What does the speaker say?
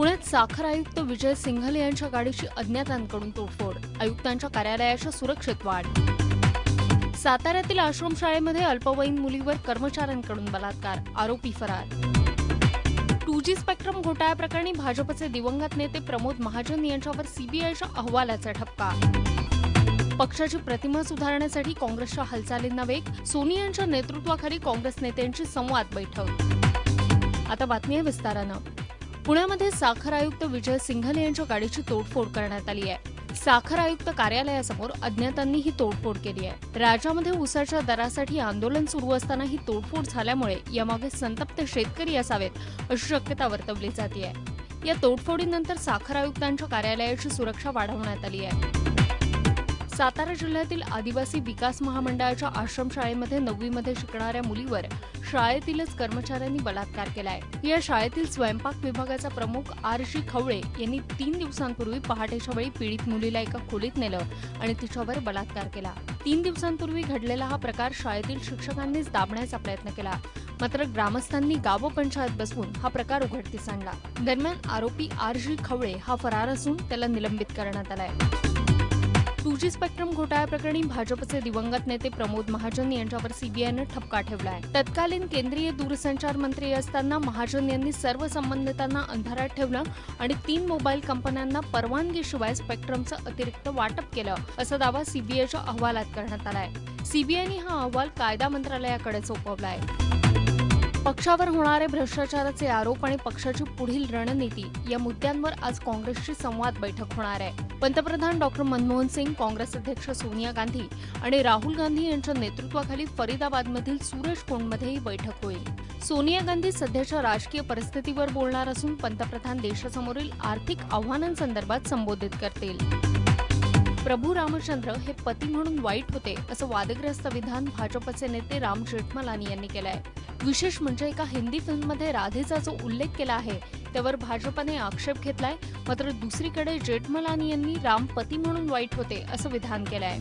पुण्यात साखर आयुक्त विजय सिंघल यांच्या गाडीची अज्ञातांकडून तोडफोड. आयुक्तांच्या कार्यालयाच्या सुरक्षेत वाढ. साताऱ्यातील आश्रमशाळेमध्ये अल्पवयीन मुलीवर कर्मचाऱ्यांकडून बलात्कार. आरोपी फरार. टू जी स्पेक्ट्रम घोटाळ्याप्रकरणी भाजपचे दिवंगत नेते प्रमोद महाजन यांच्यावर सीबीआयच्या अहवालाचा ठपका. पक्षाची प्रतिमा सुधारण्यासाठी काँग्रेसच्या हालचालींना वेग सोनियांच्या नेतृत्वाखाली काँग्रेस नेत्यांची संवाद बैठक. आता बातमी आहे विस्तारानं. पुण्यामध्ये साखर आयुक्त विजय सिंघल यांच्या गाडीची तोडफोड करण्यात आली आहे. साखर आयुक्त कार्यालयासमोर अज्ञातांनी ही तोडफोड केली आहे. राज्यामध्ये ऊसाच्या दरासाठी आंदोलन सुरू असताना ही तोडफोड झाल्यामुळे यामागे संतप्त शेतकरी असावेत अशी शक्यता वर्तवली जाते या तोडफोडीनंतर साखर आयुक्तांच्या कार्यालयाची सुरक्षा वाढवण्यात आली आहे. सातारा जिल्ह्यातील आदिवासी विकास महामंडळाच्या आश्रमशाळेमध्ये नववीमध्ये शिकणाऱ्या मुलीवर शाळेतीलच कर्मचाऱ्यांनी बलात्कार केलाय. या शाळेतील स्वयंपाक विभागाचा प्रमुख आर जी खवळे यांनी तीन दिवसांपूर्वी पहाटेच्या वेळी पीडित मुलीला एका खोलीत नेलं आणि तिच्यावर बलात्कार केला. तीन दिवसांपूर्वी घडलेला हा प्रकार शाळेतील शिक्षकांनीच दाबण्याचा प्रयत्न केला. मात्र ग्रामस्थांनी गाव पंचायत बसवून हा प्रकार उघडकीस आणला. दरम्यान आरोपी आर जी खवळे हा फरार असून त्याला निलंबित करण्यात आलाय. टू जी स्पेक्ट्रम घोटाळ्याप्रकरणी भाजपचे दिवंगत नेते प्रमोद महाजन यांच्यावर सीबीआयनं ठपका ठेवला आहे तत्कालीन केंद्रीय दूरसंचार मंत्री असताना महाजन यांनी सर्व संबंधितांना अंधारात ठेवलं आणि तीन मोबाईल कंपन्यांना परवानगीशिवाय स्पेक्ट्रमचं अतिरिक्त वाटप केलं असा दावा सीबीआयच्या अहवालात करण्यात आलाय. सीबीआयने हा अहवाल कायदा मंत्रालयाकडे सोपवला आहे पक्षावर होणारे भ्रष्टाचाराचे आरोप आणि पक्षाची पुढील रणनीती या मुद्द्यांवर आज काँग्रेसची संवाद बैठक होणार आहे. पंतप्रधान डॉक्टर मनमोहन सिंग काँग्रेस अध्यक्ष सोनिया गांधी आणि राहुल गांधी यांच्या नेतृत्वाखाली फरीदाबादमधील सूरज कोंडमध्येही बैठक होईल. सोनिया गांधी सध्याच्या राजकीय परिस्थितीवर बोलणार असून पंतप्रधान देशासमोरील आर्थिक आव्हानांसंदर्भात संबोधित करतील. प्रभू रामचंद्र हे पती म्हणून वाईट होते असं वादग्रस्त विधान भाजपचे नेते राम जेठमलानी यांनी केलंय. विशेष म्हणजे एका हिंदी फिल्ममध्ये राधेचा जो उल्लेख केला आहे त्यावर भाजपने आक्षेप घेतलाय मात्र दुसरीकडे जेठमलानी यांनी राम पती म्हणून वाईट होते असं विधान केलंय.